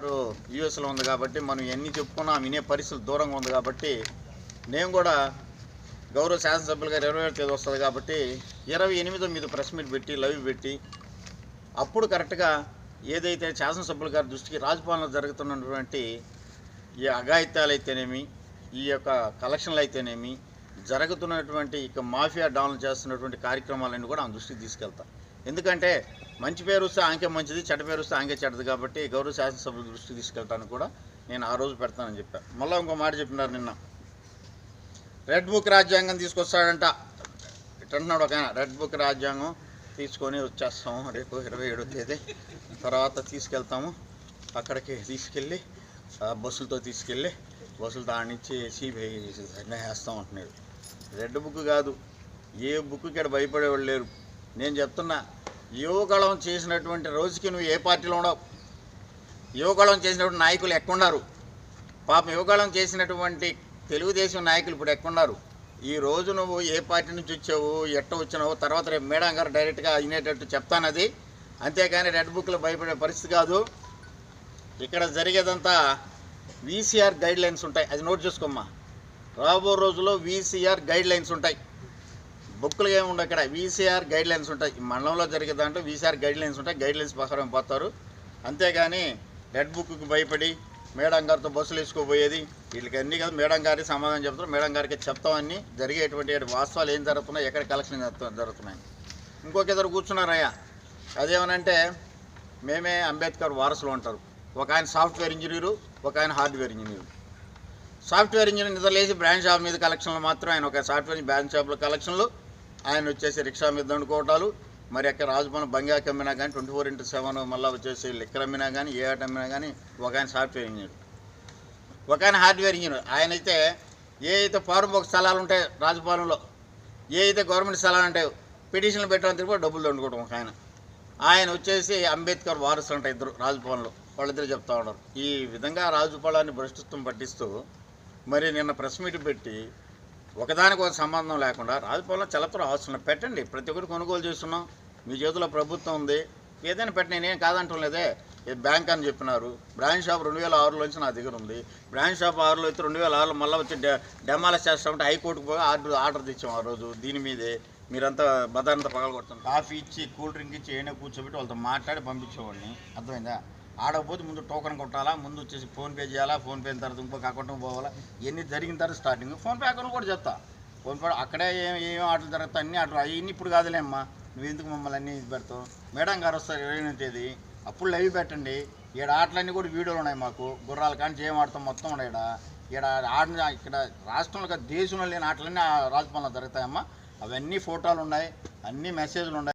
గారు యూఎస్లో ఉంది కాబట్టి మనం ఎన్ని చెప్పుకున్నా వినే పరిస్థితులు దూరంగా ఉంది కాబట్టి నేను కూడా గౌరవ శాసనసభ్యులు గారు ఇరవై ఏడు తేదీ వస్తుంది కాబట్టి ఇరవై ఎనిమిదో మీద ప్రెస్ మీట్ పెట్టి లైవ్ పెట్టి అప్పుడు కరెక్ట్గా ఏదైతే శాసనసభ్యులు గారి దృష్టికి రాజపాలన జరుగుతున్నటువంటి ఈ అఘాయిత్యాలు అయితేనేమి ఈ యొక్క కలెక్షన్లు అయితేనేమి జరుగుతున్నటువంటి ఇక మాఫియా డౌన్ చేస్తున్నటువంటి కార్యక్రమాలన్నీ కూడా ఆమె దృష్టికి తీసుకెళ్తాను ఎందుకంటే మంచి పేరు వస్తే ఆంకే మంచిది చెడ్డ పేరు వస్తే ఆంకే చెడ్డది కాబట్టి గౌరవ శాసనసభ్యుల దృష్టికి తీసుకెళ్తాను కూడా నేను ఆ రోజు పెడతానని చెప్పాను మళ్ళీ ఇంకో మాట చెప్పినారు నిన్న. రెడ్ బుక్ రాజ్యాంగం తీసుకొస్తాడంట. ఇట్టంటున్నాడు ఒక రెడ్ బుక్ రాజ్యాంగం తీసుకొని వచ్చేస్తాము రేపు ఇరవై ఏడో తేదీ. తర్వాత తీసుకెళ్తాము. అక్కడికి తీసుకెళ్ళి బస్సులతో తీసుకెళ్ళి బస్సులతో ఆడించి సిబిఐ వేస్తాం అంటున్నాడు. రెడ్ బుక్ కాదు ఏ బుక్కి ఇక్కడ భయపడేవాళ్ళు లేరు. నేను చెప్తున్నా యువకళం చేసినటువంటి రోజుకి నువ్వు ఏ పార్టీలో ఉండవు. యువకళం చేసినటువంటి నాయకులు ఎక్కడున్నారు? పాపం యువకళం చేసినటువంటి తెలుగుదేశం నాయకులు ఇప్పుడు ఎక్కడున్నారు? ఈ రోజు నువ్వు ఏ పార్టీ నుంచి వచ్చావు ఎట్ట వచ్చినావు తర్వాత రేపు మేడం గారు డైరెక్ట్గా అయినేటట్టు చెప్తానది. అంతేకాని రెడ్ బుక్లో భయపడే పరిస్థితి కాదు. ఇక్కడ జరిగేదంతా వీసీఆర్ గైడ్ లైన్స్ ఉంటాయి. అది నోట్ చేసుకోమ్మా. రాబో రోజుల్లో వీసీఆర్ గైడ్ లైన్స్ ఉంటాయి. బుక్లు ఏమి ఉండవు ఇక్కడ. వీసీఆర్ గైడ్ లైన్స్ ఉంటాయి. మండలంలో జరిగే దాంట్లో వీసీఆర్ గైడ్ లైన్స్ ఉంటాయి. గైడ్ లైన్స్ ప్రకారం పోతారు. అంతేగాని రెడ్ బుక్కి భయపడి మేడం గారితో బస్సులు వేసుకోబోయేది వీళ్ళకి అన్ని కదా. మేడం గారికి సమాధానం చెప్తారు. మేడం గారికి చెప్తామని జరిగేటువంటి వాస్తవాలు ఏం జరుగుతున్నాయి? ఎక్కడ కలెక్షన్ జరుగుతున్నాయి? ఇంకొక ఇద్దరు కూర్చున్నారయ్యా అదేమనంటే మేమే అంబేద్కర్ వారసులు ఉంటారు ఒక ఆయన సాఫ్ట్వేర్ ఇంజనీరు ఒక ఆయన హార్డ్వేర్ ఇంజనీరు. సాఫ్ట్వేర్ ఇంజనీర్ నిద్రలేసి బ్రాంచ్ షాప్ మీద కలెక్షన్లు మాత్రం ఆయన ఒక సాఫ్ట్వేర్ బ్రాంచ్ షాప్లో కలెక్షన్లు ఆయన వచ్చేసి రిక్షా మీద దండుకోవటాలు మరి అక్కడ రాజభవన్ బంగాకి అమ్మినా కానీ ట్వంటీ ఫోర్ ఇంటూ సెవెన్ మళ్ళీ వచ్చేసి లిక్కర్ అమ్మినా కానీ ఏ ఆట అమ్మినా కానీ ఒక ఆయన సాఫ్ట్వేర్ ఇంజనీర్. ఒక ఆయన హార్డ్వేర్ ఇంజనీర్. ఆయన అయితే ఏ అయితే పారుంబొక స్థలాలు ఉంటాయి రాజపాలెంలో ఏ అయితే గవర్నమెంట్ స్థలాలు ఉంటాయో పిటిషన్లు పెట్టడానికి తిరిగి డబ్బులు దండుకోవడం ఒక ఆయన. ఆయన వచ్చేసి అంబేద్కర్ వారసులు అంట ఇద్దరు రాజభవన్లో. వాళ్ళిద్దరు చెప్తా ఉన్నారు. ఈ విధంగా రాజుపాలాన్ని భ్రష్టత్వం పట్టిస్తూ మరి నిన్న ప్రెస్ మీట్ పెట్టి ఒకదానికి ఒక సంబంధం లేకుండా రాజభవన్లో చలత్ర అవసరం పెట్టండి. ప్రతి ఒక్కరు కొనుగోలు చేస్తున్నాం. మీ చేతిలో ప్రభుత్వం ఉంది. ఏదైనా పెట్టండి. నేనేం కాదంటం లేదే. ఇది బ్యాంక్ అని చెప్పినారు. బ్రాంచ్ షాప్ రెండు వేల ఆరులో నుంచి నా దగ్గర ఉంది. బ్రాంచ్ షాప్ ఆరులో అయితే రెండు వేల ఆరులో మళ్ళీ వచ్చి డె డెమాలిష్ చేస్తామంటే హైకోర్టుకు పోయి ఆర్డర్ ఆర్డర్ తెచ్చాం ఆ రోజు. దీని మీదే మీరంతా బదారంతా పగలగొడుతున్నారు. కాఫీ ఇచ్చి కూల్ డ్రింక్ ఇచ్చి ఏమైనా కూర్చోబెట్టి వాళ్ళతో మాట్లాడి పంపించేవాడిని. అర్థమైందా? ఆడకపోతే ముందు టోకెన్ కొట్టాలా ముందు వచ్చేసి ఫోన్పే చేయాలా ఫోన్పే తర్వాత ఇంకొక అకౌంట్ పోవాలా ఇవన్నీ జరిగిన తర్వాత స్టార్టింగ్ ఫోన్పే అకౌంట్ కూడా చెప్తా ఫోన్పే అక్కడే ఏం ఏం ఆటలు జరుగుతాయి అన్ని ఆటలు అవన్నీ ఇప్పుడు కాదులే అమ్మా. నువ్వు ఎందుకు మమ్మల్ని అన్నీ ఇది పెడతావు? మేడం గారు వస్తారు ఇరవై తేదీ. అప్పుడు లైవ్ పెట్టండి. ఈడ ఆటలన్నీ కూడా వీడియోలు ఉన్నాయి మాకు. గుర్రాలు కానీ ఏం ఆడతాం మొత్తం ఉన్నాయి ఈడ. ఆడిన ఇక్కడ రాష్ట్రంలో కాదు దేశంలో లేని ఆటలన్నీ రాజభవన్లో జరుగుతాయమ్మా. అవన్నీ ఫోటోలు ఉన్నాయి అన్ని మెసేజ్లు ఉన్నాయి.